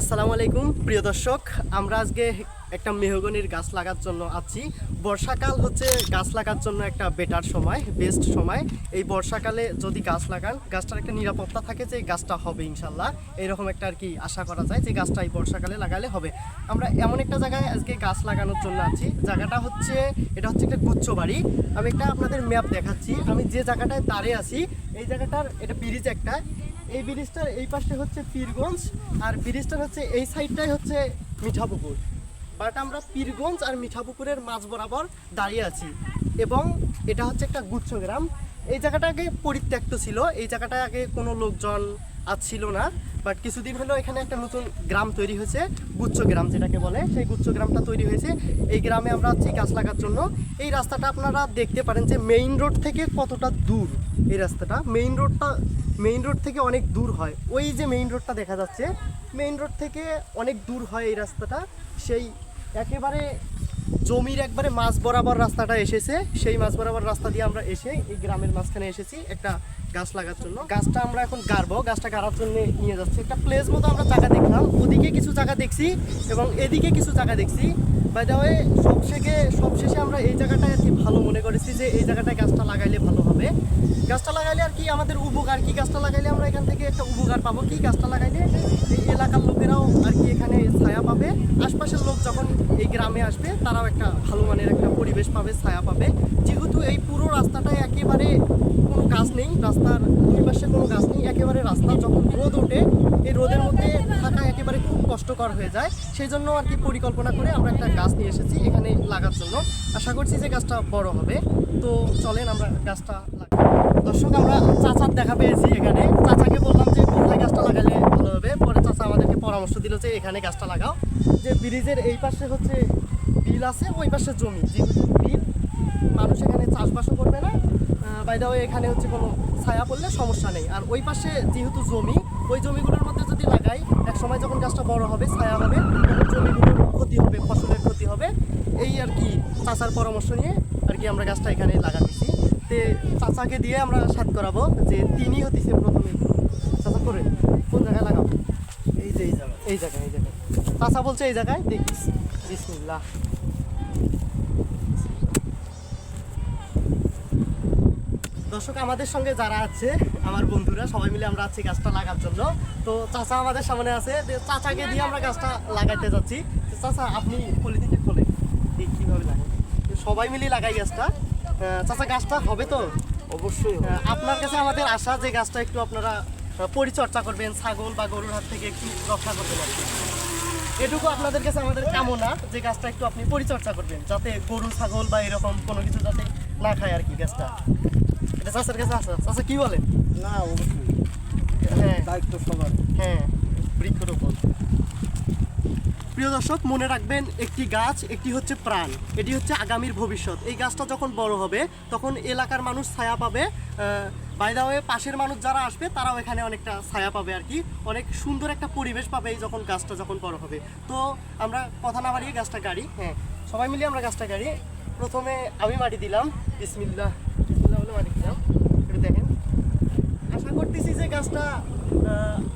আসসালামু আলাইকুম, প্রিয় দর্শক। আমরা আজকে একটা মেহগনির গাছ লাগার জন্য আছি। বর্ষাকাল হচ্ছে গাছ লাগার জন্য একটা বেটার সময় বেস্ট সময়। এই বর্ষাকালে যদি গাছ লাগান, গাছটার একটা নিরাপত্তা থাকে যে গাছটা হবে ইনশাল্লাহ। এইরকম একটা আর কি আশা করা যায় যে গাছটা এই বর্ষাকালে লাগালে হবে। আমরা এমন একটা জায়গায় আজকে গাছ লাগানোর জন্য আছি। জায়গাটা হচ্ছে, এটা হচ্ছে একটা গুচ্ছ বাড়ি। আমি একটা আপনাদের ম্যাপ দেখাচ্ছি। আমি যে জায়গাটায় দাঁড়িয়ে আছি, এই জায়গাটার এটা ব্রিজ একটা। এই ব্রিজটার এই পাশে হচ্ছে পীরগঞ্জ আর ব্রিজটার হচ্ছে এই সাইডটাই হচ্ছে মিঠাপুকুর। বাট আমরা পীরগঞ্জ আর মিঠাপুকুরের মাঝ বরাবর দাঁড়িয়ে আছি এবং এটা হচ্ছে একটা গুচ্ছ গ্রাম। এই জায়গাটা আগে পরিত্যক্ত ছিল, এই জায়গাটায় আগে কোনো লোকজন আজ ছিল না বাট কিছুদিন হলো এখানে একটা নতুন গ্রাম তৈরি হয়েছে, গুচ্ছ গ্রাম যেটাকে বলে। সেই গুচ্ছ গ্রামটা তৈরি হয়েছে। এই গ্রামে আমরা আছি গাছ লাগার জন্য। এই রাস্তাটা আপনারা দেখতে পারেন যে মেইন রোড থেকে কতটা দূর এই রাস্তাটা। মেইন রোডটা মেইন রোড থেকে অনেক দূর হয়। ওই যে মেইন রোডটা দেখা যাচ্ছে মেইন রোড থেকে অনেক দূর হয় এই রাস্তাটা। সেই একেবারে জমির একবারে মাঝ বরাবর রাস্তাটা এসেছে। সেই মাঝ বরাবর রাস্তা দিয়ে আমরা এসে এই গ্রামের মাঝখানে এসেছি একটা গাছ লাগার জন্য। গাছটা আমরা এখন গাড়বো। গাছটা গাড়ার জন্য নিয়ে যাচ্ছি। একটা প্লেস মতো আমরা জায়গা দেখলাম। ওদিকে কিছু জায়গা দেখছি এবং এদিকে কিছু জায়গা দেখছি। বাই দ্য ওয়ে সব থেকে সবশেষে আমরা এই জায়গাটায় আর কি ভালো মনে করেছি যে এই জায়গাটায় গাছটা লাগাইলে ভালো হবে। গাছটা লাগাইলে আর কি আমাদের উপকার কি গাছটা লাগাইলে আমরা এখান থেকে একটা উপকার পাবো? কি গাছটা লাগাইলে? এই এলাকার লোকেরাও আর কি এখানে ছায়া পাবে। আশপাশের লোক যখন এই গ্রামে আসবে, তারাও একটা ভালো মানের একটা পরিবেশ পাবে, ছায়া পাবে। যেহেতু এই পুরো রাস্তাটায় একেবারে কোনো গাছ নেই, রাস্তার দুই পাশে কোনো গাছ নেই, একেবারে রাস্তা যখন রোদ ওঠে, এই রোদের মধ্যে থাকা একেবারে খুব কষ্টকর হয়ে যায়। সেই জন্য আর কি পরিকল্পনা করে আমরা একটা গাছ নিয়ে এসেছি এখানে লাগার জন্য। আশা করছি যে গাছটা বড় হবে। তো চলেন আমরা গাছটা দর্শক, আমরা চাচার দেখা পেয়েছি এখানে। চাচাকে বললাম যে কোথায় গাছটা লাগালে ভালো হবে পরে চাচা আমাদেরকে পরামর্শ দিল যে এখানে গাছটা লাগাও। যে ব্রিজের এই পাশে হচ্ছে বিল আছে, ওই পাশে জমি। যেহেতু বিল, মানুষ এখানে চাষবাসও করবে না। বাইদাও এখানে হচ্ছে কোনো ছায়া পড়লে সমস্যা নেই। আর ওই পাশে যেহেতু জমি, ওই জমিগুলোর মধ্যে যদি লাগাই এক সময় যখন গাছটা বড় হবে, ছায়া হবে জমিগুলোর ক্ষতি হবে, ফসলের ক্ষতি হবে। এই আর কি চাচার পরামর্শ নিয়ে আর কি আমরা গাছটা এখানে লাগাতেছি। তে চাচাকে দিয়ে আমরা সাত করাবো যে তিনি হতেছে প্রথমে চাচা করে কোন জায়গায় লাগাবো এই যে এই জায়গায় এই জায়গায়। চাচা বলছে এই জায়গায়? দেখিস বিসমিল্লাহ। দর্শক আমাদের সঙ্গে যারা আছে আমার বন্ধুরা সবাই মিলে আমরা আছি গাছটা লাগার জন্য। তো চাচা আমাদের সামনে আছে। যে চাচাকে দিয়ে আমরা গাছটা লাগাইতে যাচ্ছি। চাচা আপনি পলিথিনটা খোলে এই কীভাবে লাগাই সবাই মিলে লাগাই গাছটা। চাচা গাছটা হবে তো? অবশ্যই আপনার কাছে আমাদের আশা যে গাছটা একটু আপনারা পরিচর্যা করবেন ছাগল বা গরুর হাত থেকে একটু রক্ষা করবেন আর কি। এটুকু আপনাদের কাছে আমাদের কামনা যে গাছটা একটু আপনি পরিচর্যা করবেন যাতে গরু ছাগল বা এরকম কোনো কিছু যাতে না খায় আর কি গাছটা। এটা চাষের কাছে আছে? চাষা কি বলেন? না অবশ্যই। হ্যাঁ। দায়িত্ব সবার। হ্যাঁ বৃক্ষরোপণ। প্রিয় দর্শক মনে রাখবেন একটি গাছ একটি হচ্ছে প্রাণ এটি হচ্ছে আগামীর ভবিষ্যৎ। এই গাছটা যখন বড় হবে তখন এলাকার মানুষ ছায়া পাবে বাইদা পাশের মানুষ যারা আসবে, তারাও এখানে অনেকটা ছায়া পাবে আর কি। অনেক সুন্দর একটা পরিবেশ পাবে এই যখন গাছটা যখন বড় হবে। তো আমরা কথা না বাড়িয়ে গাছটা গাড়ি হ্যাঁ সবাই মিলে আমরা গাছটা গাড়ি প্রথমে আমি মাটি দিলাম। বিসমিল্লাহ। বিসমিল্লাহ বলে মাটি দিলাম। একটু দেখেন। আশা করতেছি যে গাছটা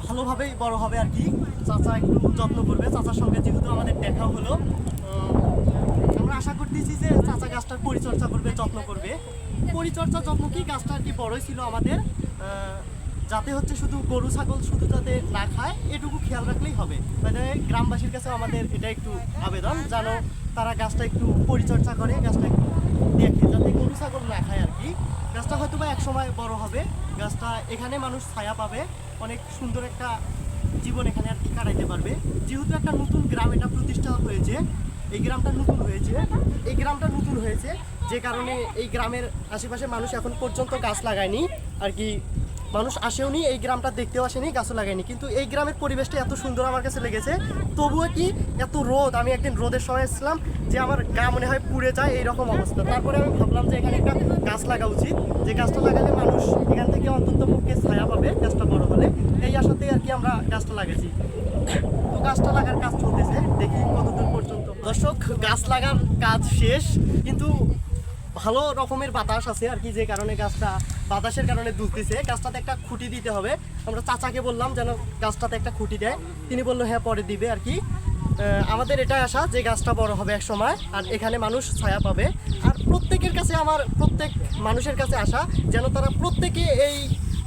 ভালোভাবেই বড় হবে আর কি। চাচা একটু যত্ন করবে। চাচার সঙ্গে যেহেতু আমাদের দেখা হলো আমরা আশা করতেছি যে চাচা গাছটার পরিচর্যা করবে, যত্ন করবে। পরিচর্যা যত্ন গাছটা আর কি বড়ই ছিল আমাদের? যাতে হচ্ছে শুধু গরু, ছাগল শুধু যাতে না খায়, এটুকু খেয়াল রাখলেই হবে। মানে গ্রামবাসীর কাছে আমাদের এটা একটু আবেদন, যেন তারা গাছটা একটু পরিচর্যা করে, গাছটা একটু দেখে, যাতে গরু, ছাগল না খায় আর কি। গাছটা হয়তো বা এক সময় বড় হবে, গাছটা এখানে মানুষ ছায়া পাবে, অনেক সুন্দর একটা জীবন এখানে আর কি কাটাইতে পারবে। যেহেতু একটা নতুন গ্রাম এটা প্রতিষ্ঠা হয়েছে, এই গ্রামটা নতুন হয়েছে, এই গ্রামটা নতুন হয়েছে যে কারণে এই গ্রামের আশেপাশে মানুষ এখন পর্যন্ত গাছ লাগায়নি, আর কি মানুষ আসেওনি এই গ্রামটা দেখতেও আসেনি, গাছও লাগায়নি। কিন্তু এই গ্রামের পরিবেশটা এত সুন্দর আমার কাছে লেগেছে। তবুও কি এত রোদ? আমি একদিন রোদের সময় এসেছিলাম যে আমার গা মনে হয় পুড়ে যায়, এইরকম অবস্থা। তারপরে আমি ভাবলাম যে এখানে একটা গাছ লাগা উচিত। যে গাছটা লাগালে মানুষ এখান থেকে অন্তত মুখে ছায়া পাবে, গাছটা বড় হলে। এই আশাতেই আর কি আমরা গাছটা লাগাইছি। তো গাছটা লাগার কাজ চলতেছে, দেখি কতদূর পর্যন্ত দর্শক, গাছ লাগার কাজ শেষ, কিন্তু ভালো রকমের বাতাস আছে আর কি, যে কারণে গাছটা বাতাসের কারণে দুলতেছে। গাছটাতে একটা খুঁটি দিতে হবে। আমরা চাচাকে বললাম যেন গাছটাতে একটা খুঁটি দেয়। তিনি বলল হ্যাঁ পরে দিবে আর কি। আমাদের এটা আশা যে গাছটা বড় হবে এক সময়, আর এখানে মানুষ ছায়া পাবে। আর প্রত্যেকের কাছে আমার, প্রত্যেক মানুষের কাছে আসা যেন তারা প্রত্যেকে এই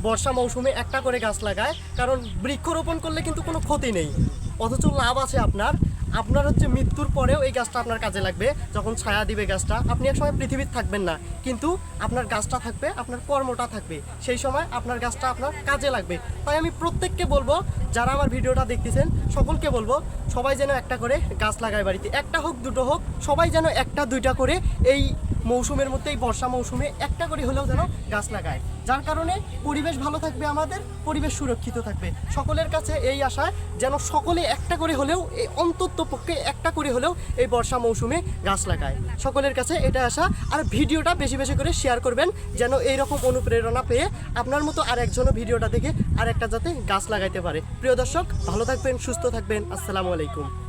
বর্ষা মৌসুমে একটা করে গাছ লাগায়। কারণ বৃক্ষরোপণ করলে কিন্তু কোনো ক্ষতি নেই। অথচ লাভ আছে আপনার। আপনার হচ্ছে মৃত্যুর পরেও এই গাছটা আপনার কাজে লাগবে। যখন ছায়া দিবে গাছটা, আপনি এক সময় পৃথিবীর থাকবেন না। কিন্তু আপনার গাছটা থাকবে, আপনার কর্মটা থাকবে। সেই সময় আপনার গাছটা আপনার কাজে লাগবে। তাই আমি প্রত্যেককে বলব, যারা আমার ভিডিওটা দেখতেছেন, সকলকে বলব, সবাই যেন একটা করে গাছ লাগায় বাড়িতে। একটা হোক, দুটো হোক, সবাই যেন একটা, দুইটা করে এই মৌসুমের মধ্যে এই বর্ষা মৌসুমে একটা করে হলেও যেন গাছ লাগায়। যার কারণে পরিবেশ ভালো থাকবে আমাদের, পরিবেশ সুরক্ষিত থাকবে। সকলের কাছে এই আশায় যেন সকলে একটা করে হলেও, এই অন্তত পক্ষে একটা করে হলেও এই বর্ষা মৌসুমে গাছ লাগায়। সকলের কাছে এটা আশা। আর ভিডিওটা বেশি বেশি করে শেয়ার করবেন, যেন এইরকম অনুপ্রেরণা পেয়ে আপনার মতো আর একজনও ভিডিওটা দেখে আর একটা যাতে গাছ লাগাইতে পারে। প্রিয় দর্শক, ভালো থাকবেন, সুস্থ থাকবেন। আসসালামু আলাইকুম।